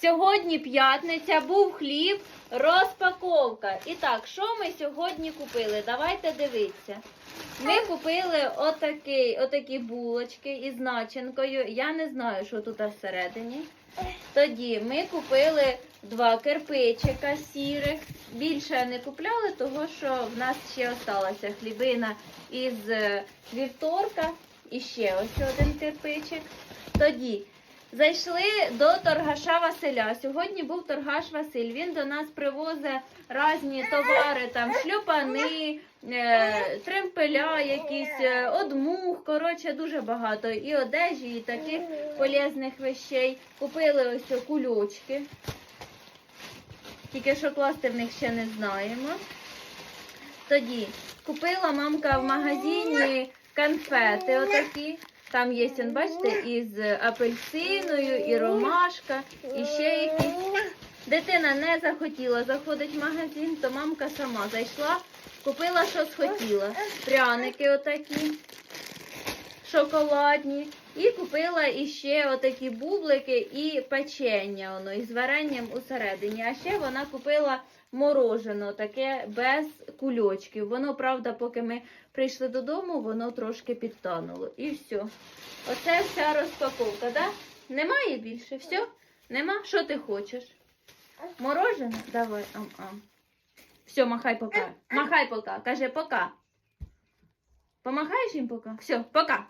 Сьогодні п'ятниця, був хліб, розпаковка. І так, що ми сьогодні купили? Давайте дивитися. Ми купили отакий, отакі булочки із начинкою. Я не знаю, що тут всередині. Тоді ми купили два кирпичика сірих. Більше не купляли, тому що в нас ще осталася хлібина із е, вівторка. І ще ось один кирпичик. Тоді зайшли до торгаша Василя. Сьогодні був торгаш Василь. Він до нас привозить різні товари, там шлюпани, е, тремпеля, якісь е, одмух. Коротше, дуже багато. І одежі, і таких полезних вещей. Купили ось кульочки. Тільки що класти в них ще не знаємо. Тоді купила мамка в магазині конфети отакі. Там є, бачите, із апельсиною, і ромашка, і ще якісь. Дитина не захотіла заходить в магазин, то мамка сама зайшла, купила, що схотіла. Пряники отакі, шоколадні. І купила іще отакі бублики і печення воно із варенням усередині. А ще вона купила морожено, таке без кульочків. Воно, правда, поки ми прийшли додому, воно трошки підтануло. І все. Оце вся розпаковка, да? Немає більше? Все? Нема? Що ти хочеш? Морожене? Давай, ам-ам. Все, махай пока. Махай пока. Каже пока. Помахаєш им пока? Все, пока.